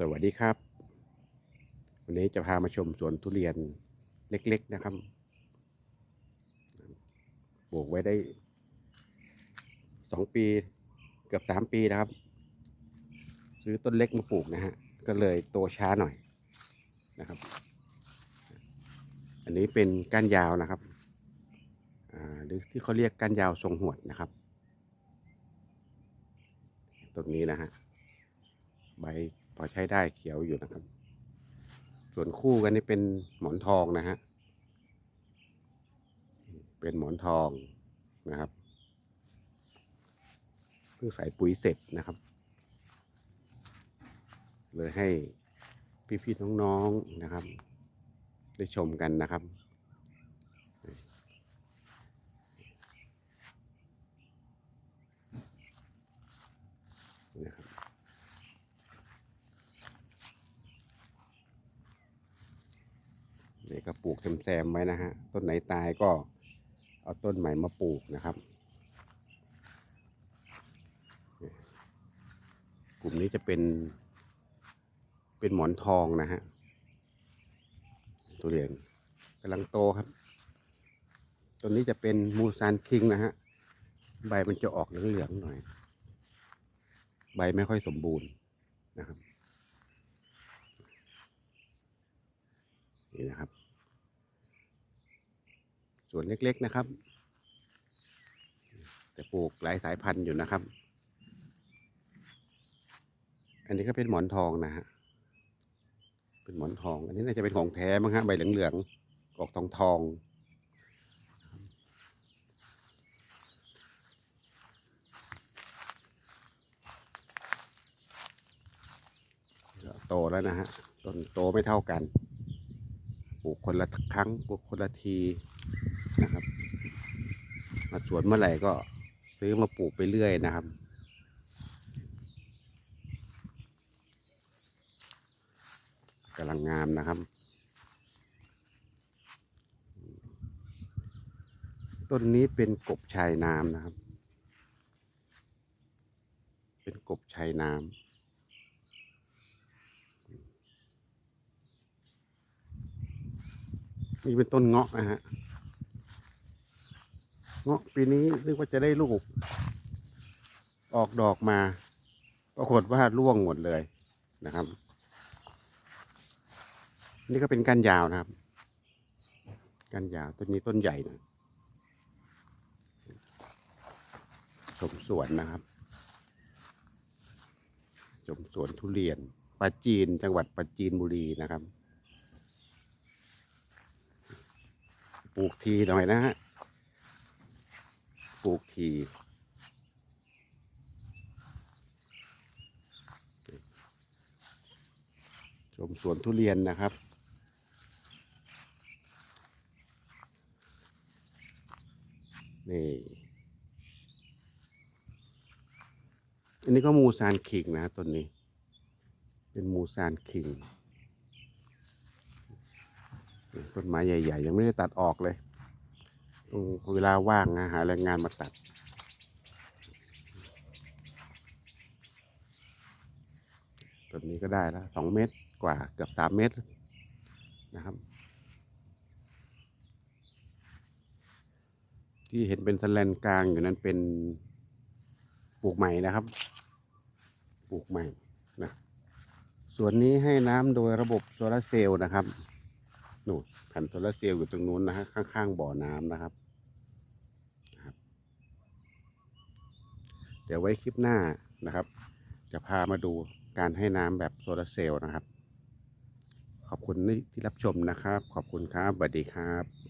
สวัสดีครับ วันนี้จะพามาชมสวนทุเรียนเล็ก ๆนะครับปลูกไว้ได้สองปีเกือบสามปีนะครับ ซื้อต้นเล็กมาปลูกนะฮะ ก็เลยโตช้าหน่อยนะครับ อันนี้เป็นก้านยาวนะครับหรือที่เขาเรียกก้านยาวทรงหวดนะครับตรงนี้นะฮะใบ พอใช้ได้เขียวอยู่นะครับ ส่วนคู่กันนี่เป็นหมอนทองนะฮะ เป็นหมอนทองนะครับ เพิ่งใส่ปุ๋ยเสร็จนะครับ เลยให้พี่ๆน้องๆนะครับ ได้ชมกันนะครับนะครับ นี่ก็ปลูกแซมๆไว้นะฮะ ต้นไหนตายก็เอาต้นใหม่มาปลูกนะครับ กลุ่มนี้จะเป็น เป็นหมอนทองนะฮะทุเรียนกำลังโตครับ ต้นนี้จะเป็นมูซานคิงนะฮะ ใบมันจะออกเหลืองๆหน่อย ใบไม่ค่อยสมบูรณ์นะครับ นี่นะครับ วนเล็ก ๆนะครับ แต่ปลูกหลายสายพันธุ์อยู่นะครับ อันนี้ก็เป็นหมอนทองนะฮะเป็นหมอนทอง อันนี้น่าจะเป็นของแท้มั้งฮะใบเหลืองๆออกทองทองโตแล้วนะฮะต้นโตไม่เท่ากัน ปลูกคนละครั้ง ปลูกคนละที นะครับ มาสวนเมื่อไหร่ก็ซื้อมาปลูกไปเรื่อยนะครับ กำลังงามนะครับ ต้นนี้เป็นกบชายน้ำนะครับ เป็นกบชายน้ำนี่เป็นต้นเงาะนะฮะ เงาะปีนี้นึกว่าจะได้ลูก ออกดอกมาปรากฏว่าร่วงหมดเลยนะครับ นี่ก็เป็นก้านยาวนะครับก้านยาวต้นนี้ต้นใหญ่นะชมสวนนะครับชมสวนทุเรียนปราจีนจังหวัดปราจีนบุรีนะครับ ปลูกทีหน่อยนะฮะ ลูกทีชมสวนทุเรียนนะครับ นี่อันนี้ก็มูซานคิงนะต้นนี้ เป็นมูซานคิง ต้นไม้ใหญ่ ๆ ยังไม่ได้ตัดออกเลย เวลาว่างนะหาแรงงานมาตัดต้นนี้ก็ได้แล้วสองเมตรกว่าเกือบสามเมตรนะครับ ที่เห็นเป็นสแลนกลางอยู่นั้นเป็นปลูกใหม่นะครับ ปลูกใหม่นะส่วนนี้ให้น้ำโดยระบบโซลาร์เซลล์นะครับ นูแผ่นโซลาร์เซลล์อยู่ตรงนู้นนะฮะข้างๆบ่อน้ำนะครับ เดี๋ยวไว้คลิปหน้านะครับ จะพามาดูการให้น้ำแบบโซลาร์เซลล์นะครับ ขอบคุณที่รับชมนะครับ ขอบคุณครับสวัสดีครับ